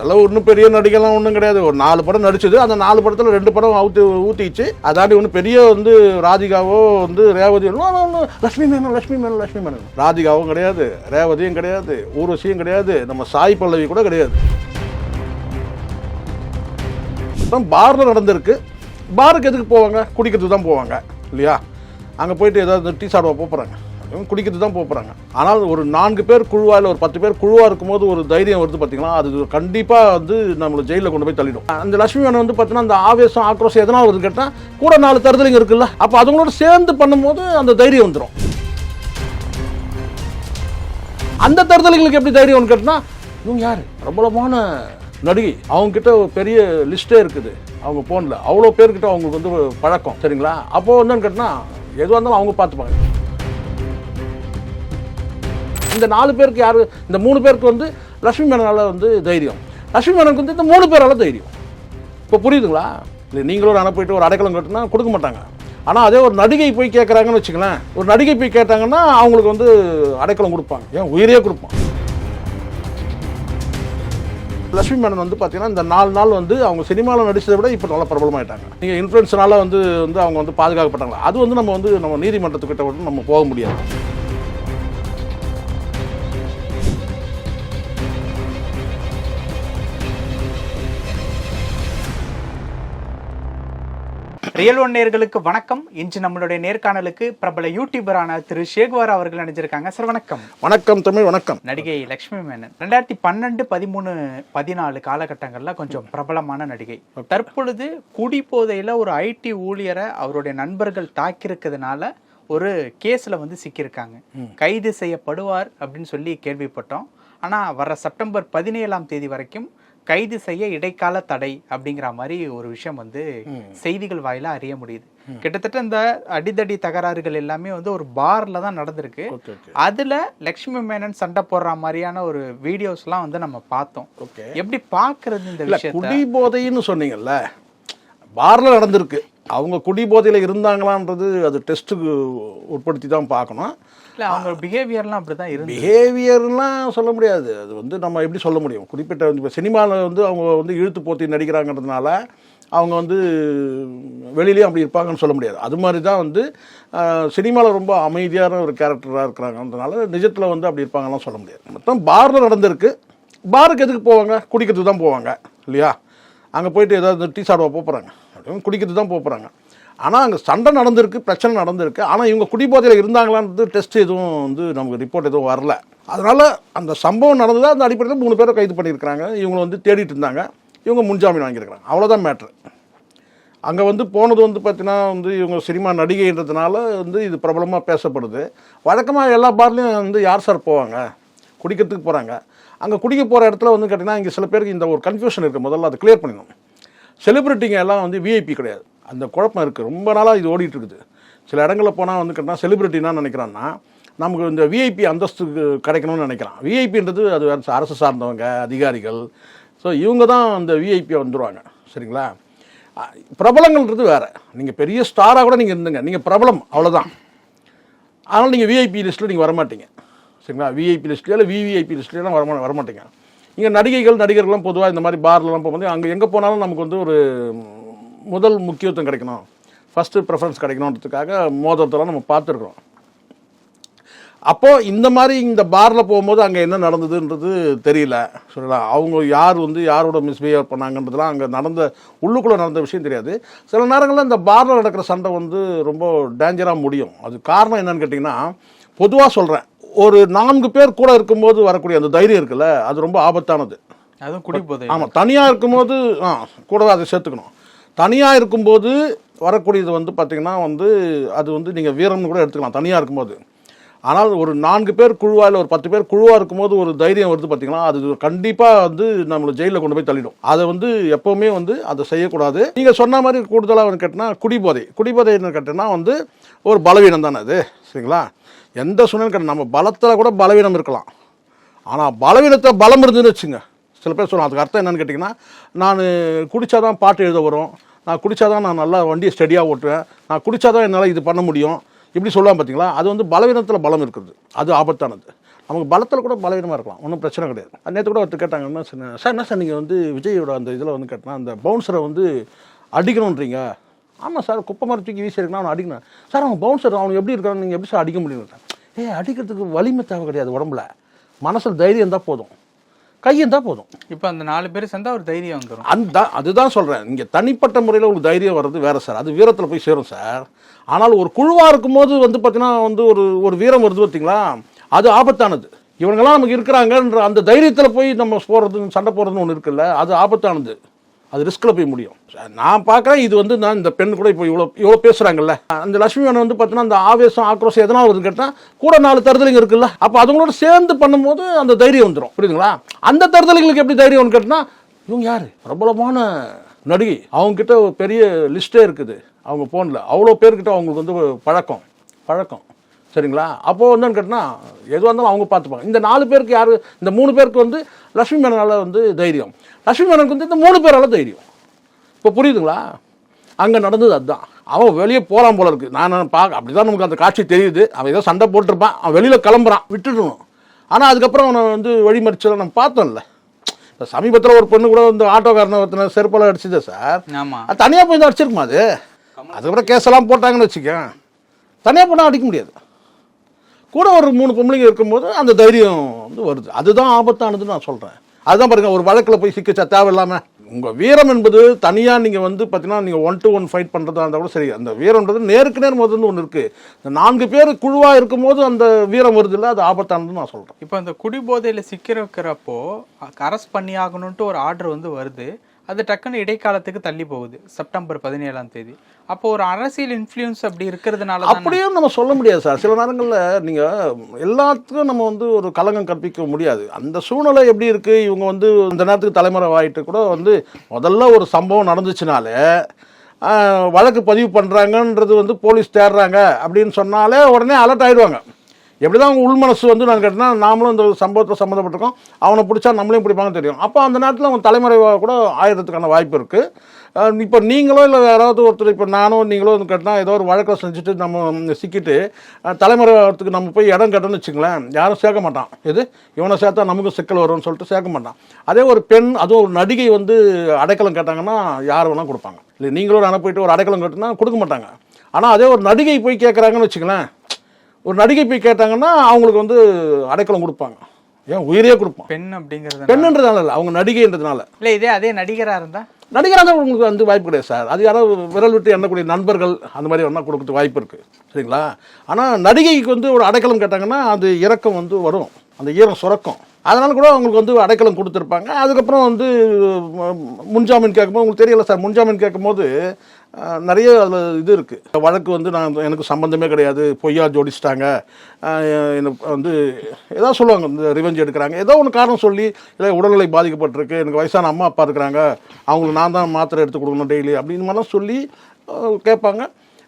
அதெல்லாம் ஒன்றும் பெரிய நடிகைலாம் ஒன்றும் கிடையாது. ஒரு நாலு படம் நடிச்சது. அந்த நாலு படத்தில் ரெண்டு படம் ஊற்றி ஊற்றிச்சு அதாண்டி ஒன்றும் பெரிய வந்து ராதிகாவோ வந்து ரேவதியோ ஒன்று லக்ஷ்மி லட்சுமி மேனன் லட்சுமி மேனன் லட்சுமி மேனன். ராதிகாவும் கிடையாது ரேவதியும் கிடையாது ஊர்வசியும் கிடையாது நம்ம சாய் பல்லவி கூட கிடையாது. பாரில் நடந்திருக்கு. பாருக்கு எதுக்கு போவாங்க? குடிக்கிறதுக்கு தான் போவாங்க. இல்லையா? அங்கே போயிட்டு ஏதாவது டீ சாப்பிட போகிறாங்க குடிக்கிறது தான் போகிறாங்க ஆனால் ஒரு நான்கு பேர் குழுவாயில் இல்லை ஒரு பத்து பேர் குழுவாக இருக்கும்போது ஒரு தைரியம் வருது பார்த்தீங்களா அது கண்டிப்பாக வந்து நம்மளை ஜெயிலில் கொண்டு போய் தள்ளிடும். அந்த லட்சுமி மேனன் வந்து பார்த்தீங்கன்னா அந்த ஆவேசம் ஆக்ரோஷம் எதனால் வருது கேட்டால் கூட நாலு தருதலைங்க இருக்குல்ல அப்போ அதுங்களோட சேர்ந்து பண்ணும்போது அந்த தைரியம் வந்துடும் அந்த தருதலைங்களுக்கு எப்படி தைரியம் வந்து கேட்டால் இவங்க யார்? பிரபலமான நடிகை. அவங்கக்கிட்ட ஒரு பெரிய லிஸ்ட்டே இருக்குது. அவங்க ஃபோனில் அவ்வளோ பேர்கிட்ட அவங்களுக்கு வந்து பழக்கம் சரிங்களா? அப்போது என்னன்னு கேட்டால் எதுவாக இருந்தாலும் அவங்க பார்த்துப்பாங்க. இந்த நாலு பேருக்கு யார் இந்த மூணு பேருக்கு வந்து லட்சுமி மேனனால் வந்து தைரியம். லக்ஷ்மி மேனனுக்கு வந்து இந்த மூணு பேரால் தைரியம். இப்போ புரியுதுங்களா? இல்லை நீங்களும் ஒரு அணை போயிட்டு ஒரு அடைக்கலம் கட்டினா கொடுக்க மாட்டாங்க. ஆனால் அதே ஒரு நடிகை போய் கேட்குறாங்கன்னு வச்சுக்கலாம் ஒரு நடிகை போய் கேட்டாங்கன்னா அவங்களுக்கு வந்து அடைக்கலம் கொடுப்பாங்க. ஏன்? உயிரே கொடுப்பான் லட்சுமி மேனன் வந்து பார்த்தீங்கன்னா இந்த நாலு நாள் வந்து அவங்க சினிமாவில் நடித்ததை விட இப்போ நல்லா பிரபலமாயிட்டாங்க. நீங்கள் இன்ஃப்ளூயன்ஸ்னால வந்து வந்து அவங்க வந்து பாதுகாக்கப்பட்டாங்களா? அது வந்து நம்ம வந்து நம்ம நீதிமன்றத்துக்கிட்ட வந்து நம்ம போக முடியாது. ரியல் ஒன் நேர்களுக்கு வணக்கம். இன்று நம்மளுடைய நேர்காணலுக்கு பிரபல யூடியூபரான திரு ஷேகுவார் அவர்கள் நினைச்சிருக்காங்க சார் வணக்கம். வணக்கம் தமிழ் வணக்கம். நடிகை லக்ஷ்மி மேனன். ரெண்டாயிரத்தி பன்னெண்டு பதிமூணு பதினாலு காலகட்டங்கள்ல கொஞ்சம் பிரபலமான நடிகை. தற்பொழுது குடி போதையில ஒரு ஐடி ஊழியரை அவருடைய நண்பர்கள் தாக்கியிருக்கிறதுனால ஒரு கேஸ்ல வந்து சிக்கியிருக்காங்க. கைது செய்யப்படுவார் அப்படின்னு சொல்லி கேள்விப்பட்டோம். ஆனா வர செப்டம்பர் பதினேழாம் தேதி வரைக்கும் கைது செய்ய இடைக்கால தடை அப்படிங்கிற மாதிரி ஒரு விஷயம் வந்து செய்திகள் வாயிலா அறிய முடியுது. கிட்டத்தட்ட இந்த அடிதடி தகராறுகள் எல்லாமே வந்து ஒரு பார்ல தான் நடந்திருக்கு. அதுல லக்ஷ்மி மேனன் சண்டை போடுற மாதிரியான ஒரு வீடியோஸ்லாம் வந்து நம்ம பார்த்தோம். எப்படி பாக்குறது இந்த இல்ல விஷயத்த? குடி போதைன்னு சொன்னீங்கல்ல பார்ல நடந்திருக்கு. அவங்க குடி போதையில் இருந்தாங்களான்றது அது டெஸ்ட்டுக்கு உட்படுத்தி தான் பார்க்கணும். இல்ல அவங்க பிஹேவியர்லாம் அப்படிதான் இருந்து பிஹேவியர்லாம் சொல்ல முடியாது. அது வந்து நம்ம எப்படி சொல்ல முடியும்? குறிப்பிட்ட இப்போ சினிமாவில் வந்து அவங்க வந்து இழுத்து போத்தி நடிக்கிறாங்கிறதுனால அவங்க வந்து வெளியிலேயும் அப்படி இருப்பாங்கன்னு சொல்ல முடியாது. அது மாதிரி தான் வந்து சினிமாவில் ரொம்ப அமைதியான ஒரு கேரக்டராக இருக்கிறாங்கன்றதுனால நிஜத்தில் வந்து அப்படி இருப்பாங்கலாம் சொல்ல முடியாது. மொத்தம் பாரில் நடந்திருக்கு. பாருக்கு எதுக்கு போவாங்க? குடிக்கிறதுக்கு தான் போவாங்க. இல்லையா? அங்கே போயிட்டு ஏதாவது டீ சாப்பிட போகிறாங்க குடிக்கிறது தான் போகிறாங்க ஆனால் அங்கே சண்டை நடந்திருக்கு பிரச்சனை நடந்திருக்கு. ஆனால் இவங்க குடிபோதையில் இருந்தாங்களான்றது டெஸ்ட் எதுவும் வந்து நமக்கு ரிப்போர்ட் எதுவும் வரல. அதனால் அந்த சம்பவம் நடந்ததாக அந்த அடிப்படையில் மூணு பேரை கைது பண்ணியிருக்கிறாங்க. இவங்களை வந்து தேடிட்டு இருந்தாங்க. இவங்க முன்ஜாமீன் வாங்கியிருக்கிறாங்க. அவ்வளோதான் மேட்ரு அங்கே வந்து போனது வந்து பார்த்தீங்கன்னா வந்து இவங்க சினிமா நடிகைன்றதுனால வந்து இது பிரபலமாக பேசப்படுது. வழக்கமாக எல்லா பார்லையும் வந்து யார் சார் போவாங்க? குடிக்கிறதுக்கு போகிறாங்க அங்கே குடிக்க போகிற இடத்துல வந்து கேட்டிங்கன்னா இங்கே சில பேருக்கு இந்த ஒரு கன்ஃபியூஷன் இருக்குது முதல்ல அதை கிளியர் பண்ணிடணும். செலிப்ரிட்டிங்க எல்லாம் வந்து விஐபி கிடையாது. அந்த குழப்பம் இருக்குது ரொம்ப நாளாக இது ஓடிட்டு இருக்குது. சில இடங்களில் போனால் வந்து கேட்டால் செலிபிரிட்டி என்ன நினைக்கிறான்னா நமக்கு இந்த விஐபி அந்தஸ்துக்கு கிடைக்கணும்னு நினைக்கிறான். விஐபின்றது அது அரசு- அரசு சார்ந்தவங்க அதிகாரிகள். ஸோ இவங்க தான் அந்த விஐபியை வந்துடுவாங்க சரிங்களா? பிரபலங்கள்ன்றது வேறு. நீங்கள் பெரிய ஸ்டாராக கூட நீங்கள் இருந்துங்க. நீங்கள் பிரபலம். அவ்வளோதான் அதனால் நீங்கள் விஐபி லிஸ்ட்டில் நீங்கள் வரமாட்டீங்க. சரிங்களா? விஐபி லிஸ்ட்லையோ இல்லை விவிஐபி லிஸ்ட்லையெல்லாம் வரமா வரமாட்டீங்க. இங்கே நடிகைகள் நடிகர்கள்லாம் பொதுவாக இந்த மாதிரி பார்லலாம் போகும்போது அங்கே எங்கே போனாலும் நமக்கு வந்து ஒரு முதல் முக்கியத்துவம் கிடைக்கணும். ஃபஸ்ட்டு ப்ரெஃபரன்ஸ் கிடைக்கணுன்றதுக்காக மோதிரத்தெல்லாம் நம்ம பார்த்துருக்குறோம். அப்போது இந்த மாதிரி இந்த பாரில் போகும்போது அங்கே என்ன நடந்ததுன்றது தெரியல. சொல்லலாம் அவங்க யார் வந்து யாரோட மிஸ்பிஹேவ் பண்ணாங்கன்றதுலாம் அங்கே நடந்த உள்ளுக்குள்ளே நடந்த விஷயம் தெரியாது. சில நேரங்களில் இந்த பாரில் நடக்கிற சண்டை வந்து ரொம்ப டேஞ்சராக முடியும். அது காரணம் என்னன்னு கேட்டிங்கன்னா பொதுவாக சொல்கிறேன் ஒரு நான்கு பேர் கூட இருக்கும்போது வரக்கூடிய அந்த தைரியம் இருக்குல்ல அது ரொம்ப ஆபத்தானது. அதுவும் குடி போதை ஆமாம் தனியாக இருக்கும்போது ஆ கூடவே அதை சேர்த்துக்கணும். தனியாக இருக்கும்போது வரக்கூடியது வந்து பார்த்திங்கன்னா வந்து அது வந்து நீங்கள் வீரம்னு கூட எடுத்துக்கலாம் தனியாக இருக்கும்போது. ஆனால் ஒரு நான்கு பேர் குழுவா இல்லை ஒரு பத்து பேர் குழுவாக இருக்கும்போது ஒரு தைரியம் வருது பார்த்தீங்கன்னா அது கண்டிப்பாக வந்து நம்மளை ஜெயிலில் கொண்டு போய் தள்ளிடும். அதை வந்து எப்போவுமே வந்து அதை செய்யக்கூடாது. நீங்கள் சொன்ன மாதிரி கூடுதலாக வந்து கேட்டினா குடிபோதை. குடிபோதை என்ன கேட்டினா வந்து ஒரு பலவீனம் தானே அது சரிங்களா? எந்த சூழ்நிலை கேட்டால் நம்ம பலத்தில் கூட பலவீனம் இருக்கலாம். ஆனால் பலவீனத்தை பலம் இருந்துன்னு வச்சுங்க. சில பேர் சொல்லுவாங்க அதுக்கு அர்த்தம் என்னென்னு கேட்டிங்கன்னா நான் குடித்தாதான் பாட்டு எழுத வரும். நான் குடித்தாதான் நான் நல்லா வண்டியை ஸ்டடியாக ஓட்டுவேன். நான் குடித்தாதான் என்னால் இது பண்ண முடியும். இப்படி சொல்லலாம் பார்த்தீங்களா அது வந்து பலவீனத்தில் பலம் இருக்குது. அது ஆபத்தானது. அவங்க பலத்தில் கூட பலவீனமாக இருக்கலாம். ஒன்றும் பிரச்சனை கிடையாது. நேற்று கூட ஒருத்தர் கேட்டாங்க என்ன சார் என்ன சார் நீங்கள் வந்து விஜயோட அந்த இதில் வந்து கேட்டனா அந்த பவுன்சரை வந்து அடிக்கணுன்றீங்க ஆமாம் சார் குப்பை மாதிரி தூக்கி வீசி இருக்கலாம் அவனை அடிக்கணும். சார் அவன் பவுன்சர் அவன் எப்படி இருக்கான்னு நீங்கள் எப்படி சார் அடிக்க முடியும்? ஏ அடிக்கிறதுக்கு வலிமை தேவை கிடையாது உடம்புல. மனசில் தைரியம் இருந்தால் போதும். கை இருந்தால் போதும். இப்போ அந்த நாலு பேர் சேர்ந்தா ஒரு தைரியம் வந்துடும் அந்த அதுதான் சொல்கிறேன் இங்கே தனிப்பட்ட முறையில் உங்களுக்கு தைரியம் வர்றது வேற சார். அது வீரத்தில் போய் சேரும் சார். ஆனால் ஒரு குழுவாக இருக்கும்போது வந்து பார்த்தீங்கன்னா வந்து ஒரு ஒரு வீரம் வருது பார்த்தீங்களா அது ஆபத்தானது. இவங்கெல்லாம் நமக்கு இருக்கிறாங்கன்ற அந்த தைரியத்தில் போய் நம்ம போகிறது சண்டை போடுறதுன்னு ஒன்று இருக்குல்ல அது ஆபத்தானது. அது ரிஸ்கில் போய் முடியும். நான் பார்க்குறேன் இது வந்து நான் இந்த பெண் கூட இப்போ இவ்வளோ இவ்வளோ பேசுகிறாங்கல்ல அந்த லட்சுமி மேனன் வந்து பார்த்தீங்கன்னா அந்த ஆவேசம் ஆக்ரோஷம் எதனா வருதுன்னு கேட்டால் கூட நாலு தருதலைங்க இருக்குல்ல. அப்போ அதுங்களோட சேர்ந்து பண்ணும்போது அந்த தைரியம் வந்துடும் புரியுதுங்களா? அந்த தருதலைங்களுக்கு எப்படி தைரியம்னு கேட்டால் இவங்க யார்? பிரபலமான நடிகை. அவங்கக்கிட்ட ஒரு பெரிய லிஸ்ட்டே இருக்குது. அவங்க ஃபோனில் அவ்வளோ பேர்கிட்ட அவங்களுக்கு வந்து பழக்கம். பழக்கம். சரிங்களா? அப்போது வந்து கேட்டினா எதுவாக இருந்தாலும் அவங்க பார்த்துப்பாங்க. இந்த நாலு பேருக்கு யார் இந்த மூணு பேருக்கு வந்து லட்சுமி மேனனால வந்து தைரியம். லட்சுமி மேனனுக்கு வந்து இந்த மூணு பேரால தைரியம். இப்போ புரியுதுங்களா? அங்கே நடந்தது அதுதான். அவன் வெளியே போகிறான் போல இருக்கு. நான் பார்க்க அப்படி தான் நமக்கு அந்த காட்சி தெரியுது. அவன் ஏதோ சண்டை போட்டிருப்பான். அவன் வெளியில் கிளம்புறான். விட்டுடணும். ஆனால் அதுக்கப்புறம் அவனை வந்து வழிமறிச்சதை நம்ம பார்த்தோம்ல. இப்போ சமீபத்தில் ஒரு பொண்ணு கூட வந்து ஆட்டோக்காரனை ஒருத்தனை செருப்பெல்லாம் அடிச்சுதே சார். ஆமா. அது தனியாக போய் தான் அடிச்சிருக்குமா அது? அதுக்கப்புறம் கேஸெல்லாம் போட்டாங்கன்னு வச்சுக்க தனியாக போனால் அடிக்க முடியாது. கூட ஒரு மூணு பொம்பளைங்க இருக்கும்போது அந்த தைரியம் வந்து வருது. அதுதான் ஆபத்தானதுன்னு நான் சொல்கிறேன் அதுதான் பாருங்கள் ஒரு வழக்கில் போய் சிக்கிச்சா தேவையில்லாமல் உங்கள் வீரம் என்பது தனியாக நீங்கள் வந்து பார்த்தீங்கன்னா நீங்கள் ஒன் டு ஒன் ஃபைட் பண்ணுறதா இருந்தால் கூட சரி. அந்த வீரம்ன்றது நேருக்கு நேர் முதல்னு ஒன்று இருக்குது இந்த நான்கு பேர் குழுவாக இருக்கும்போது அந்த வீரம் வருது இல்லை அது ஆபத்தானதுன்னு நான் சொல்கிறேன் இப்போ அந்த குடிபோதையில் சிக்கிறப்போ அரெஸ்ட் பண்ணி ஆகணுன்ட்டு ஒரு ஆர்டர் வந்து வருது. அது டக்குன்னு இடைக்காலத்துக்கு தள்ளி போகுது. செப்டம்பர் பதினேழாம் தேதி. அப்போ ஒரு அரசியல் இன்ஃப்ளூயன்ஸ் அப்படி இருக்கிறதுனால அப்படியும் நம்ம சொல்ல முடியாது சார். சில நேரங்களில் நீங்கள் எல்லாத்துக்கும் நம்ம வந்து ஒரு கலங்கம் கற்பிக்க முடியாது. அந்த சூழ்நிலை எப்படி இருக்குது இவங்க வந்து இந்த நேரத்துக்கு தலைமுறை ஆகிட்டு கூட வந்து முதல்ல ஒரு சம்பவம் நடந்துச்சுனாலே வழக்கு பதிவு பண்ணுறாங்கன்றது வந்து போலீஸ் தேடுறாங்க அப்படின்னு சொன்னாலே உடனே அலர்ட் ஆயிடுவாங்க. எப்படி தான் அவங்க உள்மனசு வந்து நான் கேட்டேன்னா நாமளும் இந்த சம்பவத்தில் சம்மந்தப்பட்டிருக்கோம். அவனை பிடிச்சா நம்மளையும் பிடிப்பாங்க தெரியும். அப்போ அந்த நேரத்தில் அவங்க தலைமறைவாக கூட ஆயிரத்துக்கான வாய்ப்பு இருக்குது இப்போ நீங்களோ இல்லை யாராவது ஒருத்தர் இப்போ நானோ நீங்களோ வந்து கேட்டால் ஏதோ ஒரு வழக்கில் செஞ்சுட்டு நம்ம சிக்கிட்டு அஹ், தலைமறைவாகிறதுக்கு நம்ம போய் இடம் கேட்டோம்னு வச்சுங்களேன் யாரும் சேர்க்க மாட்டான். எது? இவனை சேர்த்தா நமக்கு சிக்கல் வரும்னு சொல்லிட்டு சேர்க்க மாட்டான். அதே ஒரு பெண் அதுவும் ஒரு நடிகை வந்து அடைக்கலம் கேட்டாங்கன்னா யார் வேணால் கொடுப்பாங்க. இல்லை நீங்களும் அனுப்பிட்டு போயிட்டு ஒரு அடைக்கலம் கேட்டுனா கொடுக்க மாட்டாங்க. ஆனால் அதே ஒரு நடிகை போய் கேட்குறாங்கன்னு வச்சுங்களேன் ஒரு நடிகை போய் கேட்டாங்கன்னா அவங்களுக்கு வந்து அடைக்கலம் கொடுப்பாங்க. ஏன்? உயிரே கொடுப்பான். பெண் அப்படிங்கிறது பெண்ணுன்றதுனால இல்லை அவங்க நடிகைன்றதுனால. இல்லை இதே அதே நடிகரா இருந்தா? நடிகராக உங்களுக்கு வந்து வாய்ப்பு கிடையாது சார். அது யாராவது விரல் விட்டு எண்ணக்கூடிய நண்பர்கள் அந்த மாதிரி வேணால் கொடுக்கறது வாய்ப்பு இருக்குது சரிங்களா? ஆனால் நடிகைக்கு வந்து ஒரு அடைக்கலம் கேட்டாங்கன்னா அது இறக்கம் வந்து வரும். அந்த ஈரம் சுரக்கும். அதனால கூட அவங்களுக்கு வந்து அடைக்கலம் கொடுத்துருப்பாங்க. அதுக்கப்புறம் வந்து முன்ஜாமீன் கேட்கும்போது உங்களுக்கு தெரியல சார் முன்ஜாமீன் கேட்கும்போது நிறைய அதில் இது இருக்குது வழக்கு வந்து நான் எனக்கு சம்மந்தமே கிடையாது. பொய்யா ஜோடிச்சிட்டாங்க. என்னை எனக்கு வந்து ஏதோ சொல்லுவாங்க இந்த ரிவெஞ்ச் எடுக்கிறாங்க. ஏதோ ஒன்று காரணம் சொல்லி இல்லை உடல்நிலை பாதிக்கப்பட்டிருக்கு. எனக்கு வயசான அம்மா அப்பா இருக்கிறாங்க. அவங்களுக்கு நான் தான் மாத்திரை எடுத்து கொடுக்கணும் டெய்லி அப்படின்னு மாதிரிலாம் சொல்லி கேட்பாங்க.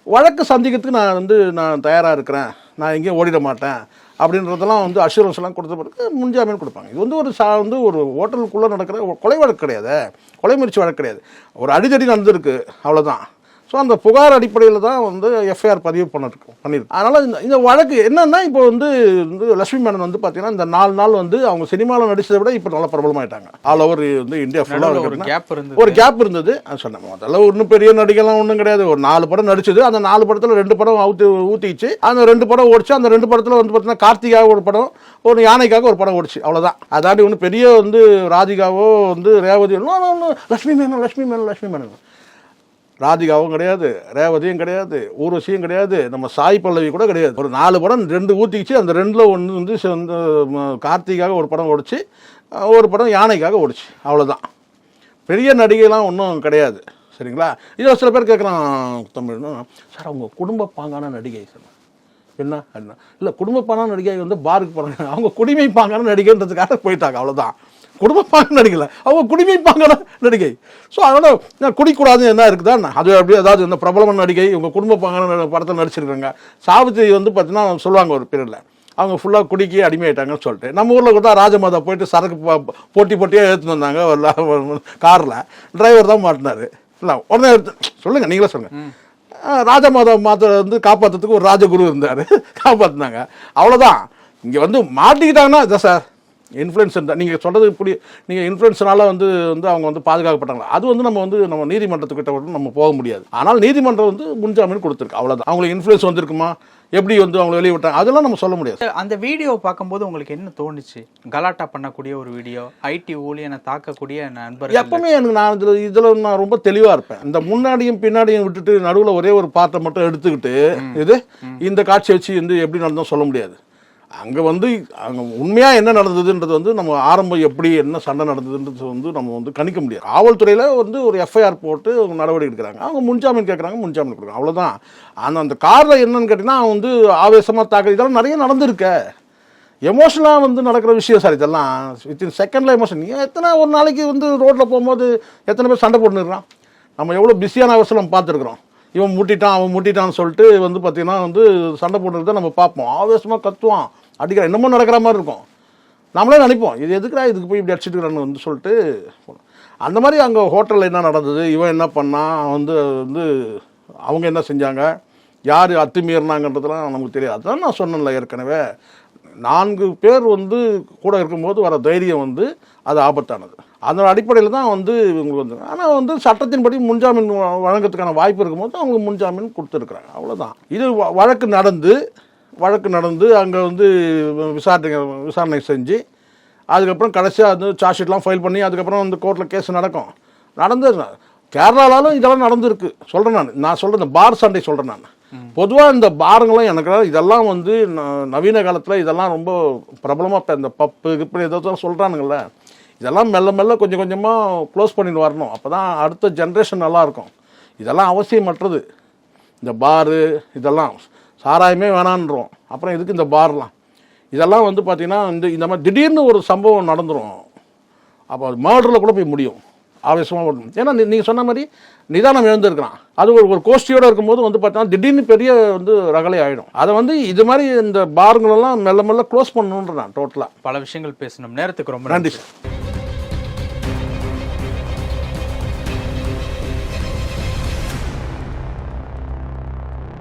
வழக்கு சந்திக்கிறதுக்கு நான் வந்து நான் தயாராக இருக்கிறேன். நான் எங்கேயும் ஓடிட மாட்டேன். அப்படின்றதெல்லாம் வந்து அஷூரன்ஸ் எல்லாம் கொடுத்த பிறகு முன்ஜாமீன் கொடுப்பாங்க. இது வந்து ஒரு சா வந்து ஒரு ஹோட்டலுக்குள்ளே நடக்கிற கொலை வழக்கு கிடையாது. கொலை முயற்சி வழக்கு கிடையாது. ஒரு அடிதடி நடந்திருக்கு. அவ்வளோதான் ஸோ அந்த புகார் அடிப்படையில் தான் வந்து எஃப்ஐஆர் பதிவு பண்ணிருக்கு பண்ணியிருக்கு அதனால் இந்த இந்த வழக்கு என்னன்னா இப்போ வந்து வந்து லட்சுமி மேனன் வந்து பார்த்தீங்கன்னா இந்த நாலு நாள் வந்து அவங்க சினிமாவில் நடிச்சதை விட இப்போ நல்லா பிரபலமாயிட்டாங்க. ஆல் ஓவர் வந்து இந்தியா நடுவுல ஒரு ஃபுல்லாக கேப் இருந்தது. ஒரு கேப் இருந்தது. அது சொன்னேன் முதல்ல ஒன்றும் பெரிய நடிகெல்லாம் ஒன்றும் கிடையாது. ஒரு நாலு படம் நடிச்சது அந்த நாலு படத்தில் ரெண்டு படம் ஊற்றி ஊற்றிச்சு அந்த ரெண்டு படம் ஓடிச்சு. அந்த ரெண்டு படத்தில் வந்து பார்த்தீங்கன்னா கார்த்திகாக ஒரு படம் ஒரு யானைக்காக ஒரு படம் ஓடிச்சு. அவ்வளோதான் அதாண்டி ஒன்றும் பெரிய வந்து ராதிகாவோ வந்து ரேவதி லட்சுமி மேனன் லட்சுமி மேனன் லட்சுமி மேனன். ராதிகாவும் கிடையாது ரேவதியும் கிடையாது ஊர்வசியும் கிடையாது நம்ம சாய் பல்லவி கூட கிடையாது. ஒரு நாலு படம் ரெண்டு ஊற்றிக்கிச்சு அந்த ரெண்டில் ஒன்று வந்து கார்த்திகாக ஒரு படம் ஓடிச்சு ஒரு படம் யானைக்காக ஓடிச்சு அவ்வளோதான் பெரிய நடிகைலாம் ஒன்றும் கிடையாது சரிங்களா? இதோ சில பேர் கேட்குறான் தமிழ்னு சார் அவங்க குடும்ப பாங்கான நடிகை சார். என்ன? என்ன? இல்லை குடும்ப பாங்கான நடிகை வந்து பாருக்கு போகிறாங்க அவங்க குடிமை பாங்கான நடிகைன்றதுக்காக போயிட்டாங்க அவ்வளோதான் குடும்ப பாங்க நடிகல அவங்க குடிமை பாங்கான நடிகை. ஸோ அதனால் நான் குடிக்கூடாது என்ன இருக்குதா? அது அப்படியே அதாவது இந்த பிரபலமான நடிகை இவங்க குடும்ப பாங்கான படத்தில் நடிச்சிருக்காங்க. சாவித்திரி வந்து பார்த்தீங்கன்னா சொல்லுவாங்க ஒரு பீரியடில் அவங்க ஃபுல்லாக குடிக்கி அடிமையாயிட்டாங்கன்னு சொல்லிட்டு. நம்ம ஊரில் கூட ராஜமாதா போயிட்டு சரக்கு போட்டி போட்டியாக எடுத்துன்னு வந்தாங்க காரில். டிரைவர் தான் மாட்டினாரு. இல்லை உடனே சொல்லுங்கள் நீங்களே சொல்லுங்கள் ராஜமாதா மாத்த வந்து காப்பாற்றுறதுக்கு ஒரு ராஜகுரு இருந்தார். காப்பாற்றினாங்க அவ்வளோதான் இங்கே வந்து மாட்டிக்கிட்டாங்கன்னா இதான் சார்? இன்ஃப்ளூயன்ஸ் தான். நீங்கள் சொல்கிறது இப்படி நீங்கள் இன்ஃப்ளூயன்ஸ்னால வந்து வந்து அவங்க வந்து பாதுகாக்கப்பட்டாங்களா? அது வந்து நம்ம வந்து நம்ம நீதிமன்றத்துக்கிட்ட வந்து நம்ம போக முடியாது. ஆனால் நீதிமன்றம் வந்து முன்ஜாமீன் கொடுத்துருக்கு. அவ்வளோதான் அவங்களுக்கு இன்ஃப்ளூயன்ஸ் வந்திருக்குமா? எப்படி வந்து அவங்க வெளியே விட்டாங்க? அதெல்லாம் நம்ம சொல்ல முடியாது. அந்த வீடியோ பார்க்கும்போது உங்களுக்கு என்ன தோணுச்சு? கலாட்டா பண்ணக்கூடிய ஒரு வீடியோ ஐடி ஊழியனை தாக்கக்கூடிய நண்பர்கள். எப்பவுமே எனக்கு நான் இதில் இதில் நான் ரொம்ப தெளிவாக இருப்பேன். இந்த முன்னாடியும் பின்னாடியும் விட்டுட்டு நடுவில் ஒரே ஒரு பாட்டை மட்டும் எடுத்துக்கிட்டு இது இந்த காட்சி வச்சு வந்து எப்படி நடந்தோம் சொல்ல முடியாது. அங்கே வந்து அங்கே உண்மையாக என்ன நடந்ததுன்றது வந்து நம்ம ஆரம்பம் எப்படி என்ன சண்டை நடந்ததுன்றது வந்து நம்ம வந்து கணிக்க முடியாது. காவல்துறையில் வந்து ஒரு எஃப்ஐஆர் போட்டு அவங்க நடவடிக்கை எடுக்கிறாங்க. அவங்க முன்ஜாமீன் கேட்குறாங்க முன்ஜாமீன் கொடுக்குறாங்க. அவ்வளோதான் ஆனால் அந்த காரில் என்னன்னு கேட்டிங்கன்னா அவன் வந்து ஆவேசமாக தாக்க இதெல்லாம் நிறைய நடந்திருக்க. எமோஷனலாக வந்து நடக்கிற விஷயம் சார் இதெல்லாம். வித்தின் செகண்டில் எமோஷன் நீ எத்தனை ஒரு நாளைக்கு வந்து ரோட்டில் போகும்போது எத்தனை பேர் சண்டை போட்டுருக்கிறான் நம்ம எவ்வளோ பிஸியான அவசரம் நம்ம பார்த்துருக்குறோம். இவன் முட்டிட்டான் அவன் முட்டிட்டான்னு சொல்லிட்டு வந்து பார்த்திங்கன்னா வந்து சண்டை போட்டுருக்கத நம்ம பார்ப்போம். ஆவேசமாக கத்துவான். அடிக்கிற என்னமோ நடக்கிற மாதிரி இருக்கும். நம்மளே நினைப்போம் இது எதுக்குடா இதுக்கு போய் இப்படி அடிச்சுட்டுக்கிறான்னு வந்து சொல்லிட்டு போனோம். அந்த மாதிரி அங்கே ஹோட்டலில் என்ன நடந்தது இவன் என்ன பண்ணான் வந்து வந்து அவங்க என்ன செஞ்சாங்க யார் அத்துமீறினாங்கன்றதுலாம் நமக்கு தெரியாது. அதான் நான் சொன்னேன்ல ஏற்கனவே. நான்கு பேர் வந்து கூட இருக்கும்போது வர தைரியம் வந்து அது ஆபத்தானது. அதன் அடிப்படையில் தான் வந்து இவங்களுக்கு வந்து ஆனால் வந்து சட்டத்தின்படி முன்ஜாமீன் வ- வழங்கறதுக்கான வாய்ப்பு இருக்கும்போது அவங்க முன்ஜாமீன் கொடுத்துருக்குறாங்க. அவ்வளோதான் இது வ- வழக்கு நடந்து வழக்கு நடந்து அங்கே வந்து விசாரணை விசாரணை செஞ்சு அதுக்கப்புறம் கடைசியாக வந்து சார்ஜ் ஷீட்லாம் ஃபைல் பண்ணி அதுக்கப்புறம் வந்து கோர்ட்டில் கேஸ் நடக்கும். நடந்து கேரளாலும் இதெல்லாம் நடந்திருக்கு. சொல்கிறேன் நான். நான் சொல்கிறேன் இந்த பார் சண்டை சொல்கிறேன் நான். பொதுவாக இந்த பாருங்களும் எனக்கு இதெல்லாம் வந்து நவீன காலத்தில் இதெல்லாம் ரொம்ப பிரபலமாக இந்த பப்பு இப்படி ஏதோ சொல்கிறானுங்கள இதெல்லாம் மெல்ல மெல்ல கொஞ்சம் கொஞ்சமாக க்ளோஸ் பண்ணிட்டு வரணும். அப்போ தான் அடுத்த ஜென்ரேஷன் நல்லாயிருக்கும் இதெல்லாம் அவசியமற்றது. இந்த பாரு இதெல்லாம் சாராயமே வேணான்றோம். அப்புறம் எதுக்கு இந்த பார்லாம்? இதெல்லாம் வந்து பார்த்திங்கன்னா இந்த இந்த மாதிரி திடீர்னு ஒரு சம்பவம் நடந்துரும். அப்போ அது மர்டரில் கூட போய் முடியும். ஆவேசமாக ஏன்னா நீங்கள் சொன்ன மாதிரி நிதானம் இழந்திருக்கிறான் அது ஒரு ஒரு கோஷ்டியோடு இருக்கும்போது வந்து பார்த்தீங்கன்னா திடீர்னு பெரிய வந்து ரகலை ஆகிடும் அதை வந்து இது மாதிரி இந்த பாருங்களெல்லாம் மெல்ல மெல்ல க்ளோஸ் பண்ணணுன்ற நான் டோட்டலாக பல விஷயங்கள் பேசணும். நேரத்துக்கு ரொம்ப நன்றி சார்